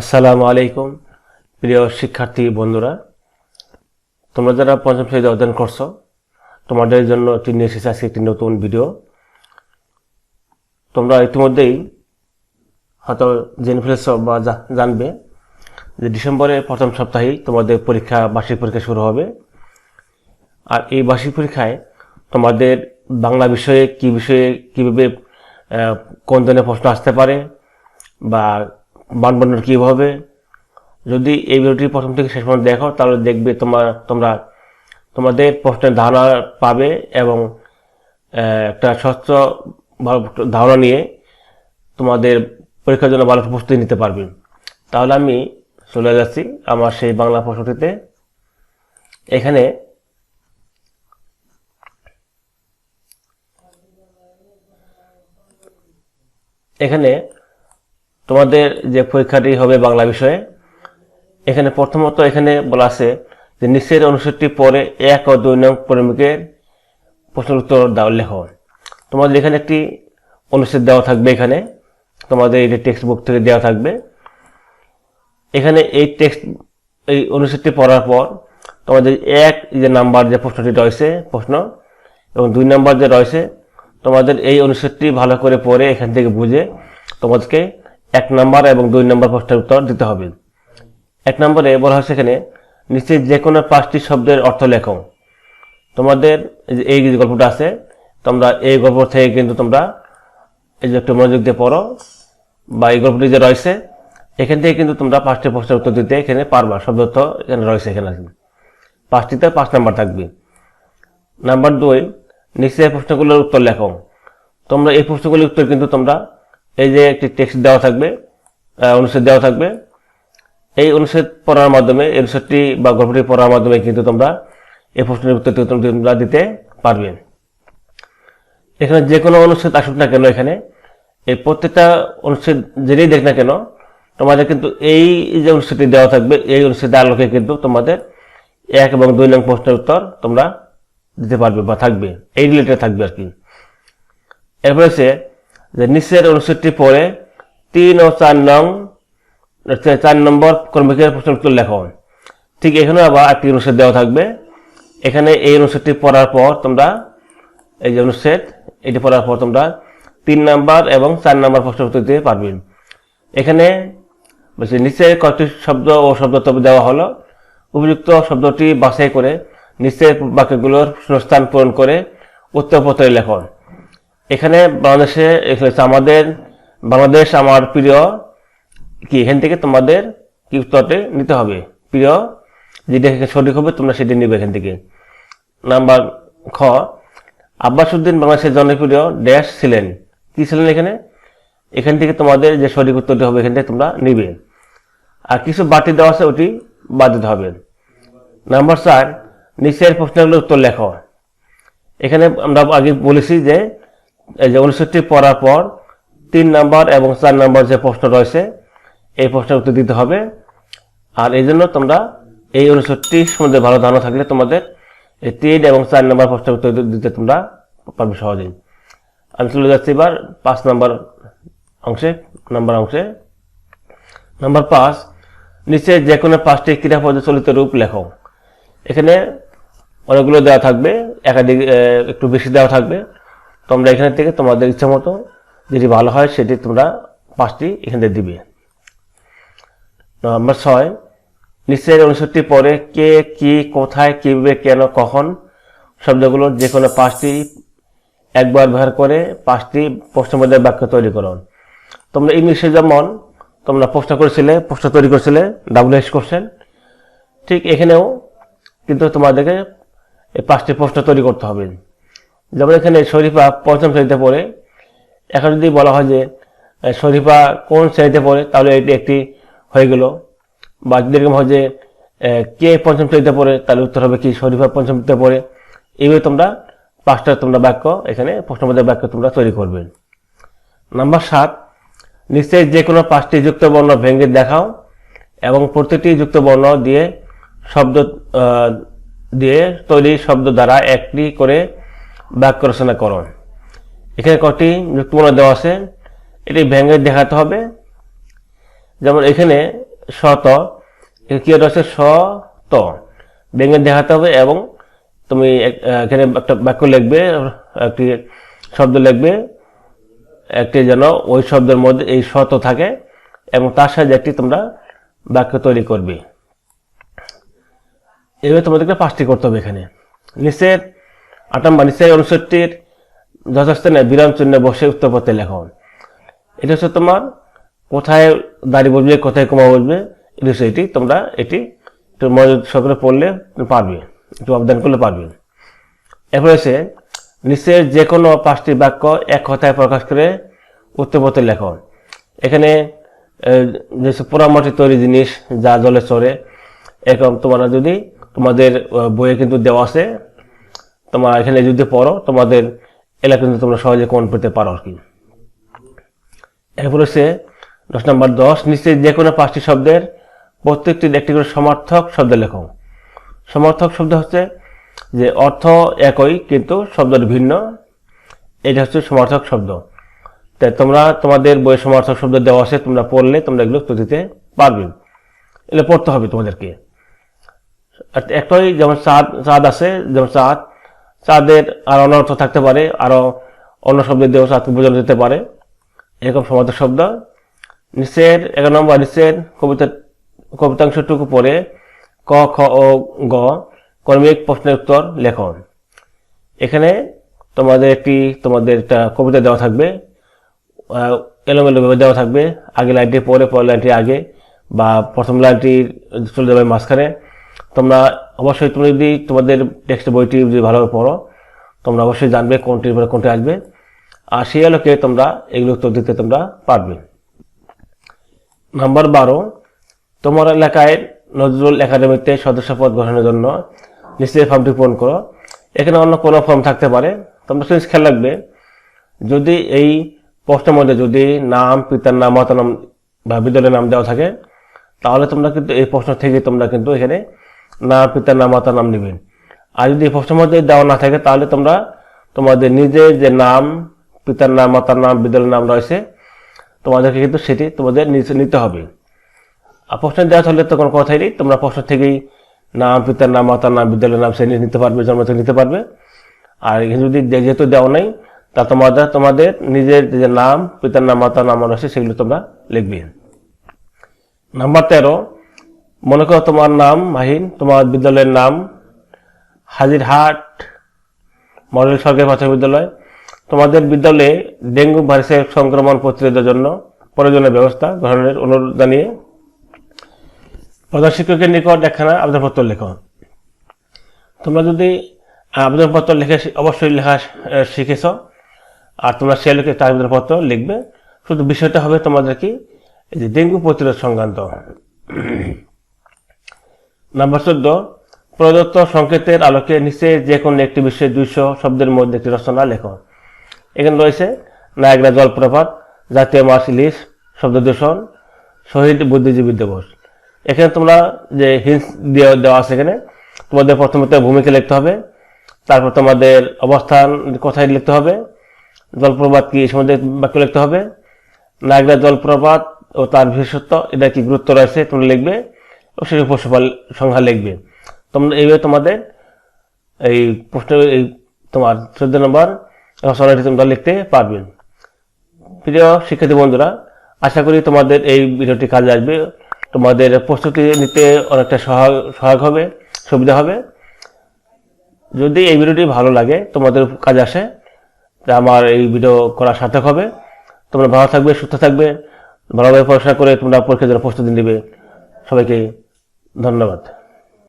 আসসালামু আলাইকুম, প্রিয় শিক্ষার্থী বন্ধুরা। তোমরা যারা পঞ্চম শ্রেণীতে অধ্যয়ন করছ, তোমাদের জন্য একটি নিয়ে এসেছে আজকে একটি নতুন ভিডিও। তোমরা ইতিমধ্যেই হয়তো জেনে ফেলেছ বা জানবে যে ডিসেম্বরের প্রথম সপ্তাহেই তোমাদের পরীক্ষা, বার্ষিক পরীক্ষা শুরু হবে। আর এই বার্ষিক পরীক্ষায় তোমাদের বাংলা বিষয়ে কি বিষয়ে, কীভাবে কোন ধরনের প্রশ্ন আসতে পারে বা বানবন্টন কী হবে? যদি এই ভিডিওটি প্রথম থেকে শেষ পর্যন্ত দেখো, তাহলে দেখবে তোমার, তোমরা, তোমাদের প্রশ্নের ধারণা পাবে এবং একটা স্বচ্ছ ভালো ধারণা নিয়ে তোমাদের পরীক্ষার জন্য ভালো প্রস্তুতি নিতে পারবে। তাহলে আমি চলে যাচ্ছি আমার সেই বাংলা প্রশ্নটিতে। এখানে এখানে তোমাদের যে পরীক্ষাটি হবে বাংলা বিষয়ে, এখানে প্রথমত এখানে বলা আছে যে নিচের অনুচ্ছেদটি পরে এক ও দুই নং প্রেমিকের প্রশ্নের উত্তর দাও, লেখো। তোমাদের এখানে একটি অনুচ্ছেদ দেওয়া থাকবে এখানে। তোমাদের এই টেক্সট বুক থেকে দেওয়া থাকবে। এখানে এই টেক্সট এই অনুচ্ছেদটি পড়ার পর তোমাদের এক যে নাম্বার যে প্রশ্নটি রয়েছে, প্রশ্ন, এবং দুই নাম্বার যে রয়েছে, তোমাদের এই অনুচ্ছেদটি ভালো করে পড়ে এখান থেকে বুঝে তোমাদেরকে এক নাম্বার এবং দুই নাম্বার প্রশ্নের উত্তর দিতে হবে। এক নম্বরে বলা হয়েছে এখানে নিচে যে কোনো পাঁচটি শব্দের অর্থ লেখো। তোমাদের এই যে গল্পটা আছে, তোমরা এই গল্প থেকে কিন্তু তোমরা এই যে একটু মনোযোগ দিয়ে পড়ো, বা এই গল্পটি যে রয়েছে, এখান থেকে কিন্তু তোমরা পাঁচটি প্রশ্নের উত্তর দিতে এখানে পারবা শব্দ অর্থ এখানে রয়েছে এখানে আছে পাঁচটিতে পাঁচ নাম্বার থাকবে। নাম্বার দুই নিচের প্রশ্নগুলোর উত্তর লেখো। তোমরা এই প্রশ্নগুলির উত্তর কিন্তু তোমরা এই যে একটি টেক্সট দেওয়া থাকবে অনুচ্ছেদ দেওয়া থাকবে, এই অনুচ্ছেদ পড়ার মাধ্যমে, এই অনুচ্ছেদটি বা গল্পটি পড়ার মাধ্যমে কিন্তু তোমরা এই প্রশ্নের উত্তর তোমরা দিতে পারবে। এখানে যে কোনো অনুচ্ছেদ আসুক না কেন এখানে, এই প্রত্যেকটা অনুচ্ছেদ যেটাই দেখ না কেন, তোমাদের কিন্তু এই যে অনুচ্ছেদটি দেওয়া থাকবে, এই অনুচ্ছেদের আলোকে কিন্তু তোমাদের এক এবং দুই নং প্রশ্নের উত্তর তোমরা দিতে পারবে বা থাকবে। এই রিলেটেড থাকবে আর কি। এরপরে হচ্ছে যে নিচের অনুচ্ছেদটি পরে তিন ও চার নং চার নম্বর কর্মীকের প্রশ্ন উত্তর লেখো। ঠিক এখানে আবার একটি অনুচ্ছেদ দেওয়া থাকবে। এখানে এই অনুচ্ছেদটি পড়ার পর তোমরা, এই যে অনুচ্ছেদ, এটি পড়ার পর তোমরা তিন নাম্বার এবং চার নাম্বার প্রশ্ন উত্তর দিতে পারবে। এখানে বলছি কয়েকটি শব্দ ও শব্দ দেওয়া হলো। উপযুক্ত শব্দটি বাছাই করে নিচের বাক্যগুলোর শূন্যস্থান পূরণ করে উত্তরপত্রে লেখন এখানে বাংলাদেশে আমাদের, বাংলাদেশ আমার প্রিয়, কি, এখান থেকে তোমাদের কি উত্তরটি নিতে হবে? প্রিয়, যেটা সঠিক হবে, তোমরা সেটি নিবে এখান থেকে। নাম্বার খ আব্বাসুদ্দিন বাংলাদেশের জনপ্রিয় ড্যাশ ছিলেন। কি ছিলেন এখানে? এখান থেকে তোমাদের যে সঠিক উত্তরটি হবে, এখান থেকে তোমরা নিবে। আর কিছু বাড়তি দেওয়া আছে, ওটি বাদ দিতে হবে। নাম্বার চার, নিচের প্রশ্নগুলোর উত্তর লেখো। এখানে আমরা আগে বলেছি যে এই যে অনুচ্ছেদটি পড়ার পর তিন নাম্বার এবং চার নাম্বার যে প্রশ্ন রয়েছে, এই প্রশ্নের উত্তর দিতে হবে। আর এই জন্য তোমরা এই অনুচ্ছেদটি সম্বন্ধে ভালো ধারণা থাকলে তোমাদের এই তিন এবং চার নাম্বার প্রশ্নের উত্তর দিতে তোমরা পারবে সহজেই। আমি চলে যাচ্ছি এবার পাঁচ নাম্বার অংশে নাম্বার অংশে। নাম্বার পাঁচ, নিচে যে কোনো পাঁচটি ক্রীড়াপদে চলিত রূপ লেখো। এখানে অনেকগুলো দেওয়া থাকবে, একাধিক একটু বেশি দেওয়া থাকবে। তোমরা এখান থেকে তোমাদের ইচ্ছা মতো যেটি ভালো হয়, সেটি তোমরা পাঁচটি এখান থেকে দিবে। নাম্বার ছয় নিচের অনুচ্ছেদটি পরে কে, কি, কোথায়, কীভাবে, কেন, কখন শব্দগুলোর যে কোনো পাঁচটি একবার ব্যবহার করে পাঁচটি প্রশ্নবোধক বাক্য তৈরি করো। তোমরা ইংলিশে যেমন তোমরা প্রশ্ন করেছিলে, প্রশ্ন তৈরি করেছিলে ডাব্লিউ এস কোশ্চেন ঠিক এখানেও কিন্তু তোমাদেরকে এই পাঁচটি প্রশ্ন তৈরি করতে হবে। যেমন এখানে শরীফা পঞ্চম শ্রেণীতে পড়ে। এখন যদি বলা হয় যে শরীফা কোন শ্রেণীতে পড়ে, তাহলে এটি একটি হয়ে গেল। বা যদি এরকম হয় যে কে পঞ্চম শ্রেণীতে পড়ে, তাহলে উত্তর হবে কি শরীফা পঞ্চম শ্রেণীতে পড়ে। এইভাবে তোমরা পাঁচটা তোমরা বাক্য এখানে প্রশ্নবোধক বাক্য তোমরা তৈরি করবে। নাম্বার সাত, নিশ্চয়ই যে কোনো পাঁচটি যুক্ত বর্ণ ভেঙে দেখাও এবং প্রতিটি যুক্ত বর্ণ দিয়ে শব্দ দিয়ে তৈরি শব্দ দ্বারা একটি করে বাক্য রচনা করো। এখানে কটি যুক্তবর্ণ দেওয়া আছে, এটি ভেঙে দেখাতে হবে। যেমন এখানে শত কি হচ্ছে শত। ব্যঙ্গে দেখাতে হবে এবং তুমি এখানে একটা বাক্য লিখবে, একটি শব্দ লিখবে, একটি যেন ওই শব্দের মধ্যে এই শত থাকে এবং তার সাথে একটি তোমরা বাক্য তৈরি করবে। এভাবে তোমাদেরকে পাঁচটি করতে হবে এখানে। নিচের আট নম্বর নিচের অনুচ্ছেদটির যথাস্থানে বিরাম চিহ্নে বসে উত্তরপত্রে লেখো এটা হচ্ছে তোমার কোথায় দাড়ি বসবে কোথায় কমা বসবে এটা হচ্ছে এটি, তোমরা এটি একটু মনোযোগ পড়লে পারবে একটু অবদান করলে পারবে এরপর এসে নিচের যে কোনো পাঁচটি বাক্য এক কথায় প্রকাশ করে উত্তরপত্রে লেখো এখানে যেসব পোড়ামাটি তৈরি জিনিস, যা জলে চড়ে এরকম তোমরা যদি তোমাদের বইয়ে কিন্তু দেওয়া আছে তোমরা এখানে যদি পড়ো, তোমাদের এলাকা কিন্তু তোমরা সহজে কোন পেতে পারো আর কি। এরপর হচ্ছে দশ নম্বর দশ, নিচে যে কোনো পাঁচটি শব্দের প্রত্যেকটি একটি করে সমার্থক শব্দ লেখো। সমার্থক শব্দ হচ্ছে যে অর্থ একই, কিন্তু শব্দের ভিন্ন। এটা হচ্ছে সমার্থক শব্দ। তাই তোমরা তোমাদের বইয়ে সমার্থক শব্দ দেওয়া আছে, তোমরা পড়লে তোমরা এগুলো দিতে পারবে। এগুলো পড়তে হবে তোমাদেরকে। একটাই যেমন চাঁদ চাঁদ আছে, যেমন চাঁদ চাঁদের আর অনর্থ থাকতে পারে, আরও অন্য শব্দ দিয়েও চাঁদকে বোঝানো যেতে পারে, এরকম সমার্থক শব্দ। নিচের এগারো নম্বর, নিচের কবিতা কবিতাংশটুকু পড়ে ক, খ ও গ কর্মিক প্রশ্নের উত্তর লেখন। এখানে তোমাদের একটি, তোমাদের একটা কবিতা দেওয়া থাকবে। এলোমেলোভাবে দেওয়া থাকবে। আগে লাইনটি পরে, পরের লাইনটি আগে বা প্রথম লাইনটি চলে যাবে মাঝখানে। তোমরা অবশ্যই তুমি যদি তোমাদের টেক্সট বইটি যদি ভালোভাবে পড়ো, তোমরা অবশ্যই জানবে কোনটির পরে কোনটি আসবে। আর সেই আলোকে তোমরা এগুলো উত্তর দিতে তোমরা পারবে। নাম্বার বারো, তোমার এলাকায় নজরুল একাডেমিতে সদস্যপদ গঠনের জন্য নিশ্চয়ই ফর্মটি পূরণ করো। এখানে অন্য কোনো ফর্ম থাকতে পারে। তোমরা শুধু খেয়াল রাখবে, যদি এই প্রশ্নের মধ্যে যদি নাম, পিতার নাম মাতার নাম বা বিদ্যালয়ের নাম দেওয়া থাকে, তাহলে তোমরা কিন্তু এই প্রশ্ন থেকে তোমরা কিন্তু এখানে নাম পিতার নাম, মাতার নাম নেবে আর যদি প্রশ্নের মধ্যে দেওয়া না থাকে, তাহলে তোমরা তোমাদের নিজের যে নাম, পিতার নাম, মাতার নাম, বিদ্যালয়ের নাম রয়েছে, তোমাদেরকে কিন্তু সেটি তোমাদের নিতে হবে। আর প্রশ্ন দেওয়া থাকলে তো কোনো কথাই নেই। তোমরা প্রশ্ন থেকেই নাম, পিতার নাম, মাতার নাম, বিদ্যালয়ের নাম সে নিতে পারবে, জন্ম থেকে নিতে পারবে। আর যদি যেহেতু দেওয়া নাই, তা তোমাদের তোমাদের নিজের যে নাম, পিতার নাম, মাতার নাম রয়েছে, সেগুলো তোমরা লিখবে। নাম্বার তেরো মনে করো তোমার নাম, মাহিন, তোমার বিদ্যালয়ের নাম, হাজিরহাট মডেল সরকারি প্রাথমিক বিদ্যালয়। তোমাদের বিদ্যালয়ে ডেঙ্গু ভাইরাসের সংক্রমণ প্রতিরোধের জন্য প্রয়োজনীয় ব্যবস্থা গ্রহণের অনুরোধ জানিয়ে প্রধান শিক্ষকের নিকট একখানা আবেদনপত্র লেখো। তোমরা যদি আবেদনপত্র লিখে অবশ্যই লেখা শিখেছ, আর তোমরা সে লোকে তার আবেদনপত্র লিখবে। শুধু বিষয়টা হবে তোমাদের কি? এই যে ডেঙ্গু প্রতিরোধ সংক্রান্ত। নাম্বার চোদ্দ, প্রদত্ত সংকেতের আলোকে নিচে যে কোনো একটি বিশ্বের দুইশো শব্দের মধ্যে একটি রচনা লেখো। এখানে রয়েছে নায়গ্রা জলপ্রপাত, জাতীয় মাছ ইলিশ, শব্দ দূষণ, শহীদ বুদ্ধিজীবী দিবস। এখানে তোমরা যে হিন্স দিয়ে দেওয়া আছে এখানে, তোমাদের প্রথমত ভূমিকা লিখতে হবে, তারপর তোমাদের অবস্থান কোথায় লিখতে হবে, জলপ্রপাত কি সম্বন্ধে বাক্য লিখতে হবে, নায়গ্রা জলপ্রপাত ও তার বিশেষত্ব, এটা কি গুরুত্ব রয়েছে তোমরা লিখবে। সেই উপসফল সংখ্যা লিখবে। তোমরা এইভাবে তোমাদের এই প্রশ্ন, এই তোমার চোদ্দ নম্বর রচনাটি তোমরা লিখতে পারবে। প্রিয় শিক্ষার্থী বন্ধুরা, আশা করি তোমাদের এই ভিডিওটি কাজে আসবে। তোমাদের প্রস্তুতি নিতে অনেকটা সহায় সহায়ক হবে, সুবিধা হবে। যদি এই ভিডিওটি ভালো লাগে, তোমাদের কাজে আসে, তা আমার এই ভিডিও করা সার্থক হবে। তোমরা ভালো থাকবে, সুস্থ থাকবে। ভালোভাবে পড়াশোনা করে তোমরা পরীক্ষার জন্য প্রস্তুতি নেবে। সবাইকে ধন্যবাদ।